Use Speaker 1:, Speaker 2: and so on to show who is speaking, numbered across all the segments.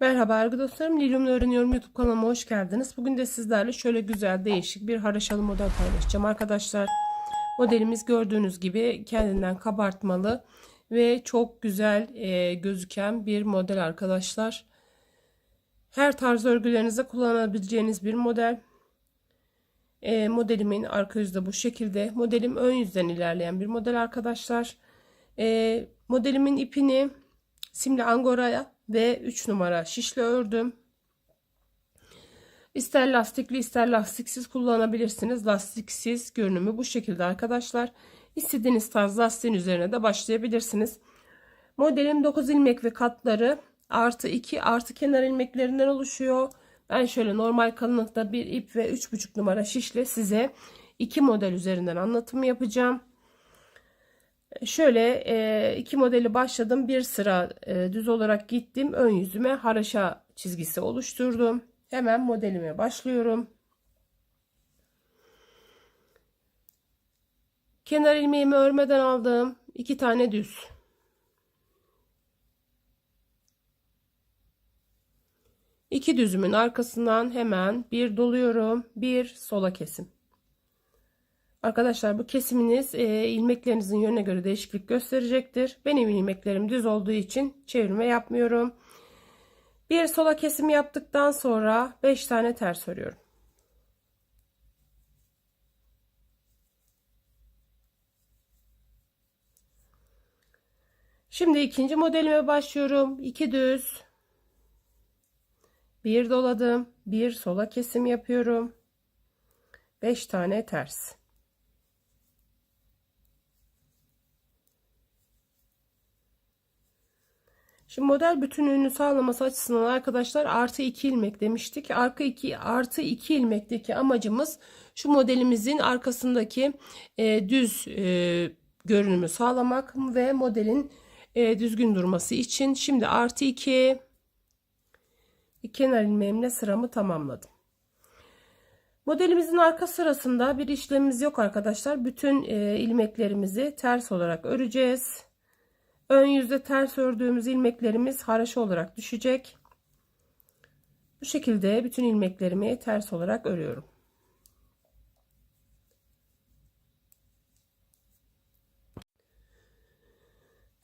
Speaker 1: Merhaba arkadaşlarım. Lilyum'la öğreniyorum YouTube kanalıma hoş geldiniz. Bugün de sizlerle şöyle güzel değişik bir haraşalı model paylaşacağım arkadaşlar. Modelimiz gördüğünüz gibi kendinden kabartmalı ve çok güzel e, gözüken bir model arkadaşlar. Her tarz örgülerinizde kullanabileceğiniz bir model. E, modelimin arka yüzü de bu şekilde. Modelim ön yüzden ilerleyen bir model arkadaşlar. E, modelimin ipini simli angoraya ve 3 numara şişle ördüm. İster lastikli ister lastiksiz kullanabilirsiniz. Lastiksiz görünümü bu şekilde arkadaşlar. İstediğiniz tarz lastiğin üzerine de başlayabilirsiniz. Modelim 9 ilmek ve katları artı 2 artı kenar ilmeklerinden oluşuyor. Ben şöyle normal kalınlıkta bir ip ve 3,5 numara şişle size iki model üzerinden anlatım yapacağım. Şöyle e, iki modeli başladım. Bir sıra e, düz olarak gittim. Ön yüzüme haraşa çizgisi oluşturdum. Hemen modelime başlıyorum. Kenar ilmeğimi örmeden aldım. iki tane düz. İki düzümün arkasından hemen bir doluyorum. Bir sola kesim. Arkadaşlar bu kesiminiz e, ilmeklerinizin yönüne göre değişiklik gösterecektir. Benim ilmeklerim düz olduğu için çevirme yapmıyorum. Bir sola kesim yaptıktan sonra 5 tane ters örüyorum. Şimdi ikinci modelime başlıyorum. 2 düz. Bir doladım. Bir sola kesim yapıyorum. 5 tane ters. Şimdi model bütünlüğünü sağlaması açısından arkadaşlar artı 2 ilmek demiştik. Arka 2 artı 2 ilmekteki amacımız şu modelimizin arkasındaki e, düz e, görünümü sağlamak ve modelin e, düzgün durması için. Şimdi artı 2 kenar ilmeğimle sıramı tamamladım. Modelimizin arka sırasında bir işlemimiz yok arkadaşlar. Bütün e, ilmeklerimizi ters olarak öreceğiz. Ön yüzde ters ördüğümüz ilmeklerimiz haraşo olarak düşecek. Bu şekilde bütün ilmeklerimi ters olarak örüyorum.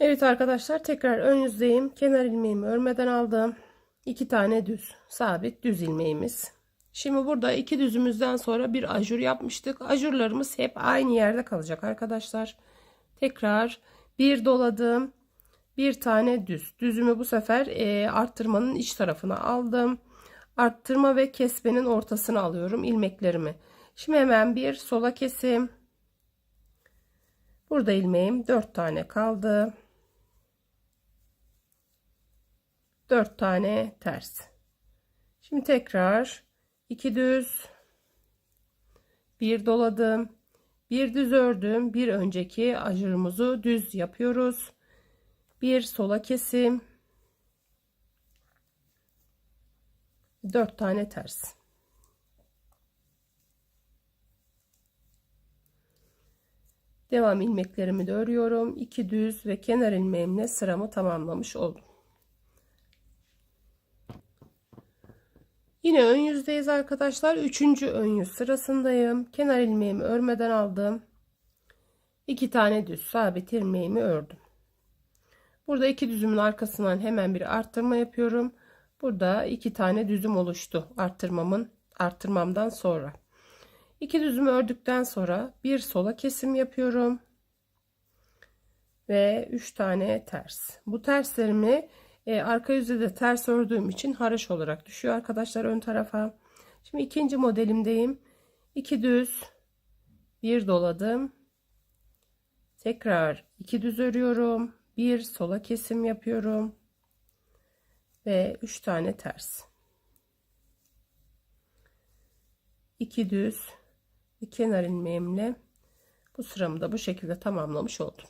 Speaker 1: Evet arkadaşlar tekrar ön yüzdeyim. Kenar ilmeğimi örmeden aldım. İki tane düz sabit düz ilmeğimiz. Şimdi burada iki düzümüzden sonra bir ajur yapmıştık. Ajurlarımız hep aynı yerde kalacak arkadaşlar. Tekrar bir doladım. Bir tane düz. Düzümü bu sefer e, arttırmanın iç tarafına aldım. Arttırma ve kesmenin ortasını alıyorum ilmeklerimi. Şimdi hemen bir sola kesim. Burada ilmeğim 4 tane kaldı. 4 tane ters. Şimdi tekrar 2 düz bir doladım. Bir düz ördüm. Bir önceki ajurumuzu düz yapıyoruz. Bir sola kesim. 4 tane ters. Devam ilmeklerimi de örüyorum. 2 düz ve kenar ilmeğimle sıramı tamamlamış oldum. Yine ön yüzdeyiz arkadaşlar. Üçüncü ön yüz sırasındayım. Kenar ilmeğimi örmeden aldım. 2 tane düz sabit ilmeğimi ördüm. Burada iki düzümün arkasından hemen bir arttırma yapıyorum. Burada iki tane düzüm oluştu arttırmamın arttırmamdan sonra. İki düzümü ördükten sonra bir sola kesim yapıyorum. Ve üç tane ters. Bu terslerimi e, arka yüzde de ters ördüğüm için haraş olarak düşüyor arkadaşlar ön tarafa. Şimdi ikinci modelimdeyim. İki düz bir doladım. Tekrar iki düz örüyorum bir sola kesim yapıyorum ve 3 tane ters 2 düz bir kenar ilmeğimle bu sıramı da bu şekilde tamamlamış oldum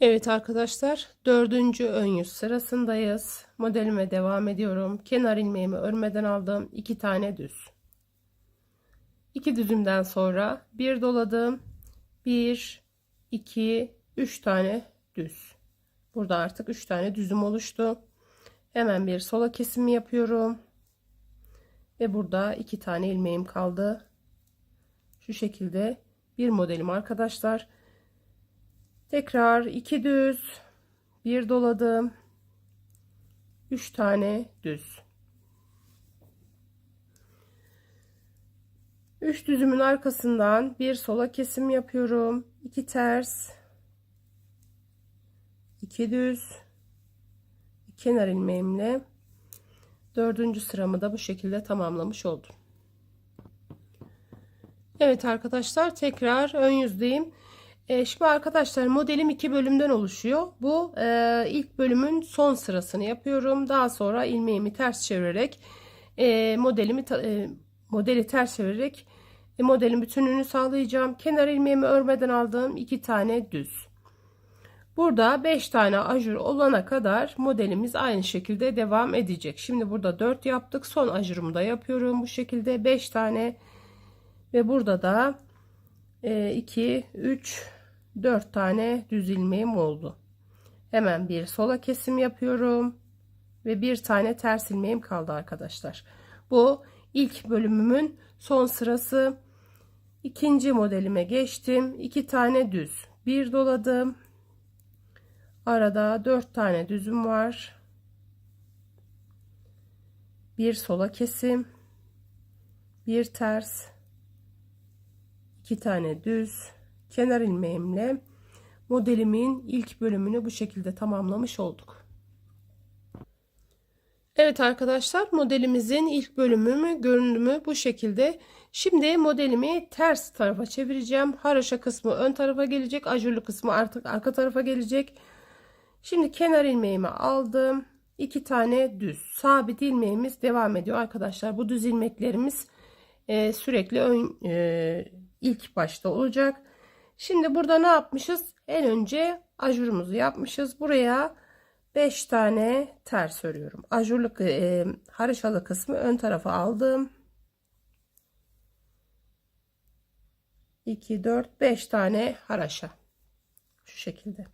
Speaker 1: Evet arkadaşlar dördüncü ön yüz sırasındayız modelime devam ediyorum kenar ilmeğimi örmeden aldım iki tane düz iki düzümden sonra bir doladım bir iki 3 tane düz. Burada artık 3 tane düzüm oluştu. Hemen bir sola kesimi yapıyorum. Ve burada iki tane ilmeğim kaldı. Şu şekilde bir modelim arkadaşlar. Tekrar iki düz, bir doladım. Üç tane düz. Üç düzümün arkasından bir sola kesim yapıyorum. iki ters, iki düz, kenar ilmeğimle dördüncü sıramı da bu şekilde tamamlamış oldum. Evet arkadaşlar tekrar ön yüzdeyim. E, şimdi arkadaşlar modelim iki bölümden oluşuyor. Bu e, ilk bölümün son sırasını yapıyorum. Daha sonra ilmeğimi ters çevirerek e, modelimi e, modeli ters çevirerek e, modelin bütünlüğünü sağlayacağım. Kenar ilmeğimi örmeden aldığım iki tane düz. Burada 5 tane ajur olana kadar modelimiz aynı şekilde devam edecek. Şimdi burada 4 yaptık. Son ajurumu da yapıyorum bu şekilde 5 tane ve burada da 2 3 4 tane düz ilmeğim oldu. Hemen bir sola kesim yapıyorum ve bir tane ters ilmeğim kaldı arkadaşlar. Bu ilk bölümümün son sırası. İkinci modelime geçtim. 2 tane düz. Bir doladım Arada 4 tane düzüm var. Bir sola kesim. Bir ters. iki tane düz. Kenar ilmeğimle modelimin ilk bölümünü bu şekilde tamamlamış olduk. Evet arkadaşlar modelimizin ilk bölümü görünümü bu şekilde. Şimdi modelimi ters tarafa çevireceğim. Haraşa kısmı ön tarafa gelecek. Ajurlu kısmı artık arka tarafa gelecek. Şimdi kenar ilmeğimi aldım. iki tane düz sabit ilmeğimiz devam ediyor arkadaşlar. Bu düz ilmeklerimiz e, sürekli ön, e, ilk başta olacak. Şimdi burada ne yapmışız? En önce ajurumuzu yapmışız. Buraya 5 tane ters örüyorum. Ajurluk e, haraşalı kısmı ön tarafa aldım. 2 4 5 tane haraşa. Şu şekilde.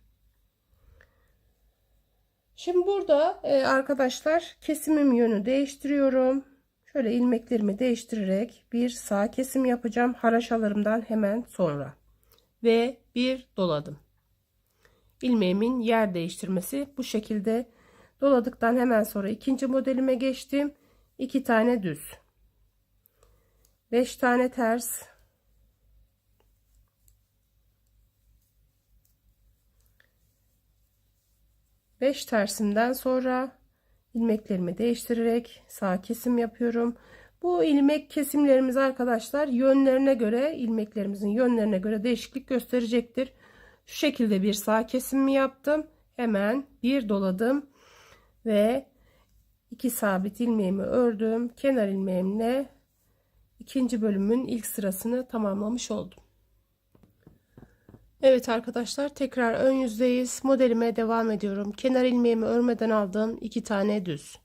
Speaker 1: Şimdi burada e, arkadaşlar kesimim yönü değiştiriyorum. Şöyle ilmeklerimi değiştirerek bir sağ kesim yapacağım. Haraşalarımdan hemen sonra. Ve bir doladım. İlmeğimin yer değiştirmesi bu şekilde. Doladıktan hemen sonra ikinci modelime geçtim. 2 tane düz. 5 tane ters. 5 tersimden sonra ilmeklerimi değiştirerek sağ kesim yapıyorum. Bu ilmek kesimlerimiz arkadaşlar yönlerine göre ilmeklerimizin yönlerine göre değişiklik gösterecektir. Şu şekilde bir sağ kesimimi yaptım. Hemen bir doladım ve iki sabit ilmeğimi ördüm. Kenar ilmeğimle ikinci bölümün ilk sırasını tamamlamış oldum. Evet arkadaşlar tekrar ön yüzdeyiz. Modelime devam ediyorum. Kenar ilmeğimi örmeden aldım. iki tane düz.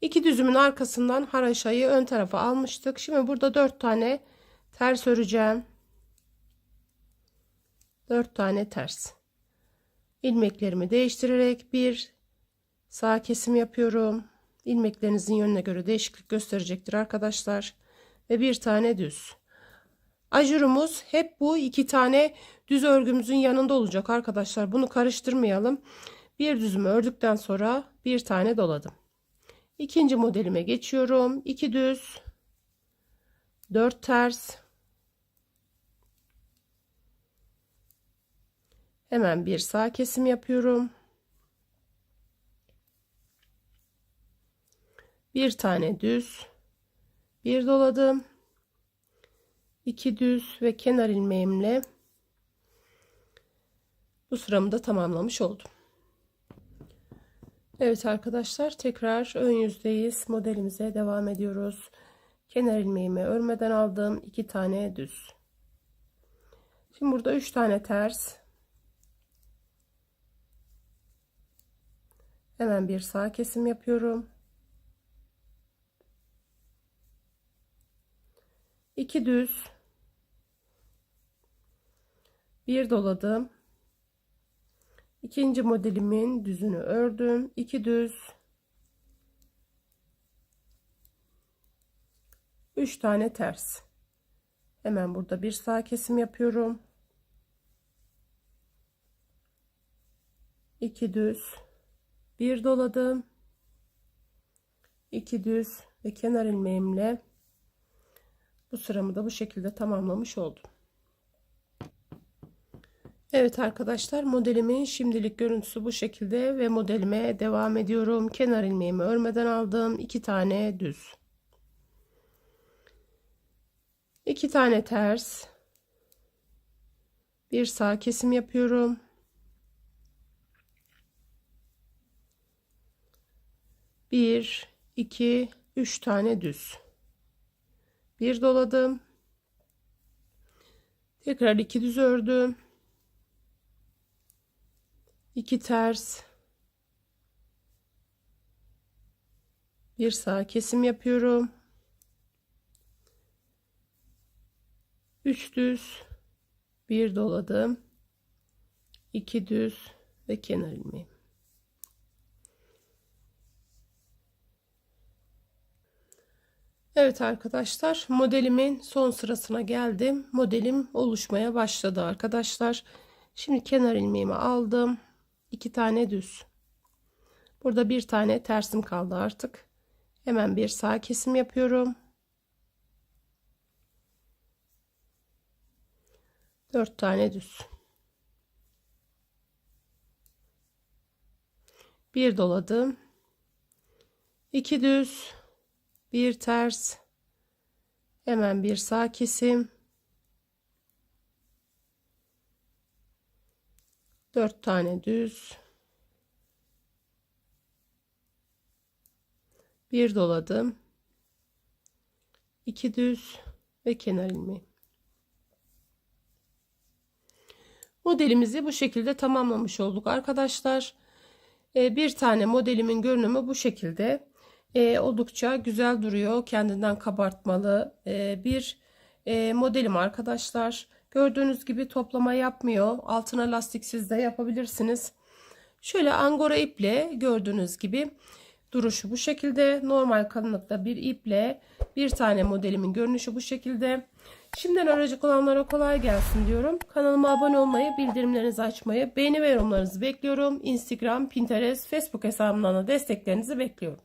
Speaker 1: İki düzümün arkasından haraşayı ön tarafa almıştık. Şimdi burada dört tane ters öreceğim. Dört tane ters. ilmeklerimi değiştirerek bir sağ kesim yapıyorum. İlmeklerinizin yönüne göre değişiklik gösterecektir arkadaşlar. Ve bir tane düz. Ajurumuz hep bu iki tane düz örgümüzün yanında olacak arkadaşlar. Bunu karıştırmayalım. Bir düzümü ördükten sonra bir tane doladım. İkinci modelime geçiyorum. 2 düz, 4 ters. Hemen bir sağ kesim yapıyorum. Bir tane düz, bir doladım. 2 düz ve kenar ilmeğimle bu sıramı da tamamlamış oldum. Evet arkadaşlar tekrar ön yüzdeyiz. Modelimize devam ediyoruz. Kenar ilmeğimi örmeden aldım. 2 tane düz. Şimdi burada 3 tane ters. Hemen bir sağ kesim yapıyorum. 2 düz bir doladım. İkinci modelimin düzünü ördüm. 2 düz. 3 tane ters. Hemen burada bir sağ kesim yapıyorum. 2 düz. 1 doladım. 2 düz ve kenar ilmeğimle bu sıramı da bu şekilde tamamlamış oldum. Evet arkadaşlar modelimin şimdilik görüntüsü bu şekilde ve modelime devam ediyorum. Kenar ilmeğimi örmeden aldım. 2 tane düz. 2 tane ters. Bir sağ kesim yapıyorum. Bir, iki, üç tane düz. Bir doladım. Tekrar iki düz ördüm. 2 ters. Bir sağ kesim yapıyorum. 3 düz. Bir doladım. 2 düz ve kenar ilmeğim Evet arkadaşlar modelimin son sırasına geldim. Modelim oluşmaya başladı arkadaşlar. Şimdi kenar ilmeğimi aldım iki tane düz. Burada bir tane tersim kaldı artık. Hemen bir sağ kesim yapıyorum. Dört tane düz. Bir doladım. iki düz. Bir ters. Hemen bir sağ kesim. 4 tane düz. Bir doladım. 2 düz ve kenar ilmeği. Modelimizi bu şekilde tamamlamış olduk arkadaşlar. Ee, bir tane modelimin görünümü bu şekilde. Ee, oldukça güzel duruyor. Kendinden kabartmalı ee, bir modelim arkadaşlar Gördüğünüz gibi toplama yapmıyor. Altına lastiksiz de yapabilirsiniz. Şöyle angora iple gördüğünüz gibi duruşu bu şekilde. Normal kalınlıkta bir iple bir tane modelimin görünüşü bu şekilde. Şimdiden aracık olanlara kolay gelsin diyorum. Kanalıma abone olmayı, bildirimlerinizi açmayı, beğeni ve yorumlarınızı bekliyorum. Instagram, Pinterest, Facebook hesabımdan da desteklerinizi bekliyorum.